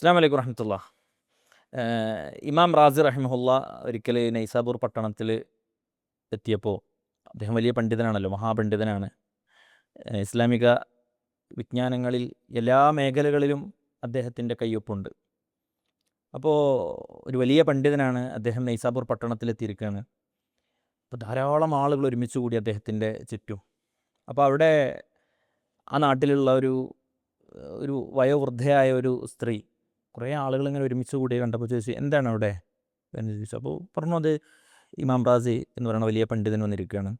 അസ്സാം വലൈക്കും വറഹമത്തുള്ള ഇമാം റാസി റഹിമഹുല്ല ഒരിക്കൽ നൈസാബൂർ പട്ടണത്തിൽ എത്തിയപ്പോൾ അദ്ദേഹം വലിയ പണ്ഡിതനാണല്ലോ മഹാപണ്ഡിതനാണ്. ഇസ്ലാമിക വിജ്ഞാനങ്ങളിൽ എല്ലാ മേഖലകളിലും അദ്ദേഹത്തിന്റെ കയ്യൊപ്പുണ്ട്. അപ്പോൾ ഒരു വലിയ പണ്ഡിതനാണ് അദ്ദേഹം നൈസാബൂർ പട്ടണത്തിലെത്തിയിരിക്കുകയാണ് അപ്പോൾ ധാരാളം ആളുകൾ ഒരുമിച്ച് കൂടി അദ്ദേഹത്തിന്റെ ചുറ്റും. അപ്പോൾ അവിടെ ആ നാട്ടിലുള്ള ഒരു ഒരു വയോവൃദ്ധയായ ഒരു സ്ത്രീ കുറേ ആളുകൾ ഇങ്ങനെ ഒരുമിച്ച് കൂടി കണ്ടപ്പോൾ ചോദിച്ചു എന്താണ് അവിടെ? എന്ന് ചോദിച്ചു. അപ്പോൾ പറഞ്ഞു അത് ഇമാം റാസി എന്ന് പറയുന്ന വലിയ പണ്ഡിതൻ വന്നിരിക്കുകയാണ്.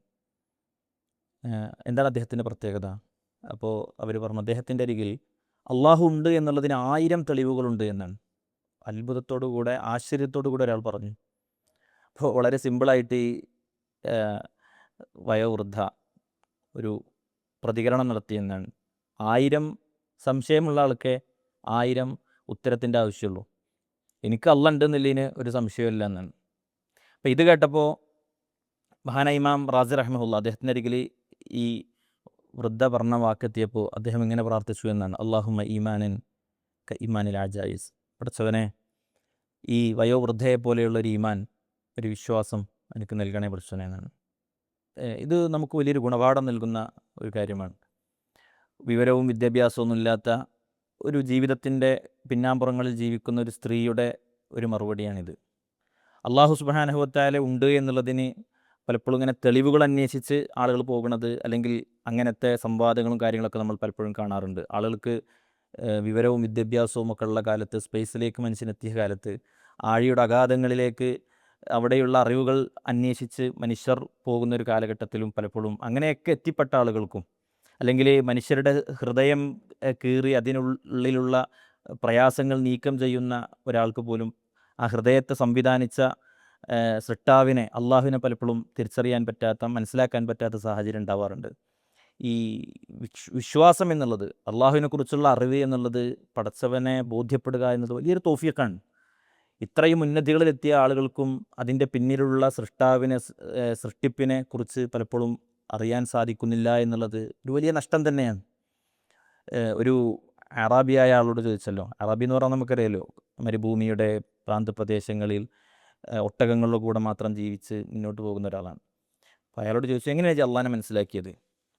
എന്താണ് അദ്ദേഹത്തിന്റെ പ്രത്യേകത? അപ്പോൾ അവർ പറഞ്ഞു അദ്ദേഹത്തിന്റെ അരികിൽ അള്ളാഹു ഉണ്ട് എന്നുള്ളതിന് ആയിരം തെളിവുകളുണ്ട് എന്നാണ്. അത്ഭുതത്തോടു കൂടെ ആശ്ചര്യത്തോടു കൂടെ ഒരാൾ പറഞ്ഞു. അപ്പോൾ വളരെ സിമ്പിളായിട്ട് ഈ വയോവൃദ്ധ ഒരു പ്രതികരണം നടത്തിയെന്നാണ് ആയിരം സംശയമുള്ള ആൾക്ക് ആയിരം ഉത്തരത്തിന്റെ ആവശ്യമുള്ളൂ. എനിക്ക് അല്ല ഉണ്ടെന്നുള്ളതിന് ഒരു സംശയമില്ല എന്നാണ്. അപ്പോൾ ഇത് കേട്ടപ്പോൾ മഹാന ഇമാം റാസി റഹ്മുല്ല അദ്ദേഹത്തിന്റെ അരികിൽ ഈ വൃദ്ധ പറഞ്ഞ വാക്കെത്തിയപ്പോൾ അദ്ദേഹം ഇങ്ങനെ പ്രാർത്ഥിച്ചു എന്നാണ്. അള്ളാഹുമ ഈമാനൻ ക ഈമാനിൽ ആജായിസ്. പഠിച്ചവനെ ഈ വയോവൃദ്ധയെ പോലെയുള്ള ഒരു ഈമാൻ ഒരു വിശ്വാസം എനിക്ക് നൽകണേ പഠിച്ചവനെ എന്നാണ്. ഇത് നമുക്ക് വലിയൊരു ഗുണപാഠം നൽകുന്ന ഒരു കാര്യമാണ്. വിവരവും വിദ്യാഭ്യാസമൊന്നും ഇല്ലാത്ത ഒരു ജീവിതത്തിന്റെ പിന്നാമ്പുറങ്ങളിൽ ജീവിക്കുന്ന ഒരു സ്ത്രീയുടെ ഒരു മറുപടിയാണിത്. അള്ളാഹു സുബാനഹുവത്തായ ഉണ്ട് എന്നുള്ളതിന് പലപ്പോഴും ഇങ്ങനെ തെളിവുകൾ അന്വേഷിച്ച് ആളുകൾ പോകുന്നത് അല്ലെങ്കിൽ അങ്ങനത്തെ സംവാദങ്ങളും കാര്യങ്ങളൊക്കെ നമ്മൾ പലപ്പോഴും കാണാറുണ്ട്. ആളുകൾക്ക് വിവരവും വിദ്യാഭ്യാസവും ഒക്കെ ഉള്ള കാലത്ത് സ്പേസിലേക്ക് മനുഷ്യനെത്തിയ കാലത്ത് ആഴിയുടെ അഗാധങ്ങളിലേക്ക് അവിടെയുള്ള അറിവുകൾ അന്വേഷിച്ച് മനുഷ്യർ പോകുന്ന ഒരു കാലഘട്ടത്തിലും പലപ്പോഴും അങ്ങനെയൊക്കെ എത്തിപ്പെട്ട ആളുകൾക്കും അല്ലെങ്കിൽ മനുഷ്യരുടെ ഹൃദയം കീറി അതിനുള്ളിലുള്ള പ്രയാസങ്ങൾ നീക്കം ചെയ്യുന്ന ഒരാൾക്ക് പോലും ആ ഹൃദയത്തെ സംവിധാനിച്ച സൃഷ്ടാവിനെ അള്ളാഹുവിനെ പലപ്പോഴും തിരിച്ചറിയാൻ പറ്റാത്ത മനസ്സിലാക്കാൻ പറ്റാത്ത സാഹചര്യം ഉണ്ടാവാറുണ്ട്. ഈ വിശ് വിശ്വാസം എന്നുള്ളത് അള്ളാഹുവിനെ കുറിച്ചുള്ള അറിവ് എന്നുള്ളത് പടച്ചവനെ ബോധ്യപ്പെടുക എന്നത് വലിയൊരു തോഫിയൊക്കെയാണ് ഇത്രയും ഉന്നതികളിലെത്തിയ ആളുകൾക്കും അതിന്റെ പിന്നിലുള്ള സൃഷ്ടാവിനെ സൃഷ്ടിപ്പിനെ കുറിച്ച് പലപ്പോഴും അറിയാൻ സാധിക്കുന്നില്ല എന്നുള്ളത് ഒരു വലിയ നഷ്ടം തന്നെയാണ്. ഒരു അറാബിയായ ആളോട് ചോദിച്ചല്ലോ. അറാബി എന്ന് പറഞ്ഞാൽ നമുക്കറിയാലോ മരുഭൂമിയുടെ പ്രാന്തപ്രദേശങ്ങളിൽ ഒട്ടകങ്ങളുടെ കൂടെ മാത്രം ജീവിച്ച് മുന്നോട്ട് പോകുന്ന ഒരാളാണ്. അപ്പോൾ അയാളോട് ചോദിച്ചു എങ്ങനെയാണ് അള്ളാനെ മനസ്സിലാക്കിയത്?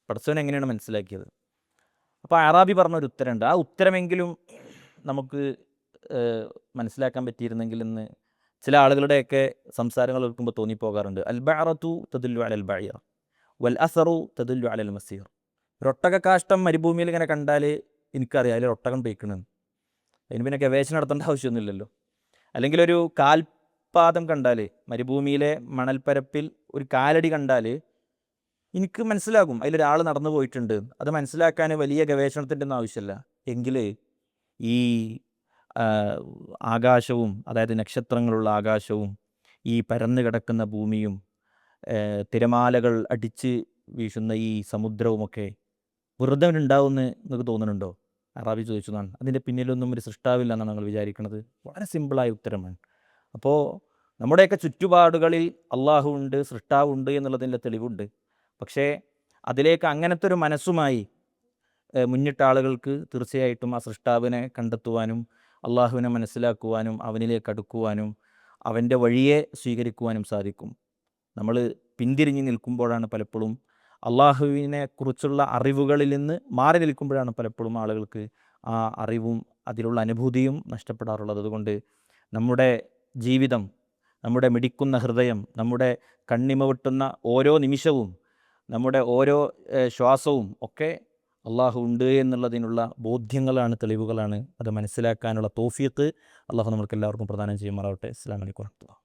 പടച്ചവൻ എങ്ങനെയാണ് മനസ്സിലാക്കിയത്? അപ്പോൾ അറാബി പറഞ്ഞൊരു ഉത്തരമുണ്ട്. ആ ഉത്തരമെങ്കിലും നമുക്ക് മനസ്സിലാക്കാൻ പറ്റിയിരുന്നെങ്കിൽ എന്ന് ചില ആളുകളുടെയൊക്കെ സംസാരങ്ങൾ കേൾക്കുമ്പോൾ തോന്നിപ്പോകാറുണ്ട്. അൽബാറത്തു തദുല്ലു അൽ ബഅീർ വൽ അസറു അലൽ മസീർ. ഒരൊട്ടക കാഷ്ടം മരുഭൂമിയിൽ ഇങ്ങനെ കണ്ടാൽ എനിക്കറിയാം അതിൽ ഒട്ടകം പെയ്ക്കണമെന്ന് അതിന് പിന്നെ ഗവേഷണം നടത്തേണ്ട ആവശ്യമൊന്നുമില്ലല്ലോ. അല്ലെങ്കിൽ ഒരു കാൽപാദം കണ്ടാൽ മരുഭൂമിയിലെ മണൽപ്പരപ്പിൽ ഒരു കാലടി കണ്ടാൽ എനിക്ക് മനസ്സിലാകും അതിലൊരാൾ നടന്നു പോയിട്ടുണ്ട്. അത് മനസ്സിലാക്കാൻ വലിയ ഗവേഷണത്തിന്റെ ഒന്നും ആവശ്യമില്ല. എങ്കിൽ ഈ ആകാശവും അതായത് നക്ഷത്രങ്ങളുള്ള ആകാശവും ഈ പരന്നു കിടക്കുന്ന ഭൂമിയും തിരമാലകൾ അടിച്ച് വീശുന്ന ഈ സമുദ്രവുമൊക്കെ വെറുതെ ഉണ്ടാവുമെന്ന് നിങ്ങൾക്ക് തോന്നുന്നുണ്ടോ? അറാബി ചോദിച്ചതാണ്. അതിന്റെ പിന്നിലൊന്നും ഒരു സൃഷ്ടാവില്ല എന്നാണ് ഞങ്ങൾ വിചാരിക്കുന്നത് വളരെ സിമ്പിളായ ഉത്തരമാണ്. അപ്പോൾ നമ്മുടെയൊക്കെ ചുറ്റുപാടുകളിൽ അള്ളാഹു ഉണ്ട് സൃഷ്ടാവുണ്ട് എന്നുള്ളതിന്റെ തെളിവുണ്ട്. പക്ഷേ അതിലേക്ക് അങ്ങനത്തെ ഒരു മനസ്സുമായി മുന്നിട്ട ആളുകൾക്ക് തീർച്ചയായിട്ടും ആ സൃഷ്ടാവിനെ കണ്ടെത്തുവാനും അള്ളാഹുവിനെ മനസ്സിലാക്കുവാനും അവനിലേക്ക് അടുക്കുവാനും അവന്റെ വഴിയെ സ്വീകരിക്കുവാനും സാധിക്കും. നമ്മൾ പിന്തിരിഞ്ഞ് നിൽക്കുമ്പോഴാണ് പലപ്പോഴും അള്ളാഹുവിനെ കുറിച്ചുള്ള അറിവുകളിൽ നിന്ന് മാറി നിൽക്കുമ്പോഴാണ് പലപ്പോഴും ആളുകൾക്ക് ആ അറിവും അതിലുള്ള അനുഭൂതിയും നഷ്ടപ്പെടാറുള്ളത്. അതുകൊണ്ട് നമ്മുടെ ജീവിതം നമ്മുടെ മിടിക്കുന്ന ഹൃദയം നമ്മുടെ കണ്ണിമ വെട്ടുന്ന ഓരോ നിമിഷവും നമ്മുടെ ഓരോ ശ്വാസവും ഒക്കെ അള്ളാഹു ഉണ്ട് എന്നുള്ളതിനുള്ള ബോധ്യങ്ങളാണ് തെളിവുകളാണ്. അത് മനസ്സിലാക്കാനുള്ള തോഫിയത്ത് അള്ളാഹു നമുക്ക് എല്ലാവർക്കും പ്രദാനം ചെയ്യുമാറാവട്ടെ. അസ്സാം വലൈക്കും